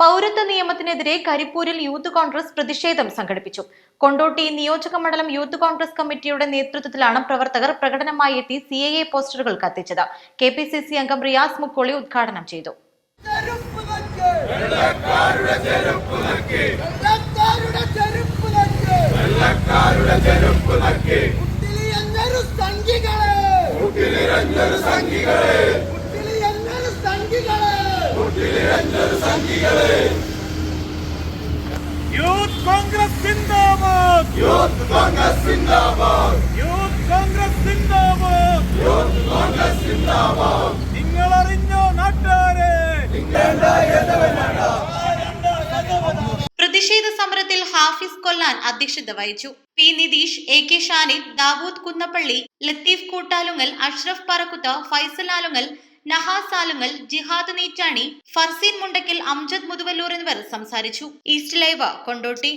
പൗരത്വ നിയമത്തിനെതിരെ കരിപ്പൂരിൽ യൂത്ത് കോൺഗ്രസ് പ്രതിഷേധം സംഘടിപ്പിച്ചു. കൊണ്ടോട്ടി നിയോജക മണ്ഡലം യൂത്ത് കോൺഗ്രസ് കമ്മിറ്റിയുടെ നേതൃത്വത്തിലാണ് പ്രവർത്തകർ പ്രകടനമായി എത്തി സി എ പോസ്റ്ററുകൾ കത്തിച്ചത്. കെ പി സി സി അംഗം റിയാസ് മുക്കോളി ഉദ്ഘാടനം ചെയ്തു. യൂത്ത് കോൺഗ്രസ് സിന്ദാബാദ്. യൂത്ത് കോൺഗ്രസ് സിന്ദാബാദ്. യൂത്ത് കോൺഗ്രസ് സിന്ദാബാദ്. യൂത്ത് കോൺഗ്രസ് സിന്ദാബാദ്. നിങ്ങൾ അറിഞ്ഞോ നാട്ടുകാരെ? പ്രതിഷേധ സമരത്തിൽ ഹാഫിസ് കൊല്ലാൻ അധ്യക്ഷത വഹിച്ചു. P Nitheesh A K Shanid Dawood Kunnappally Latheef Koottalungal Ashraf Parakkutha Faisal Alungal Nahas Alungal Jihad Neettani Farseen Mundakkil Amjad Muthuvallur എന്നിവർ സംസാരിച്ചു. East live Kondotty.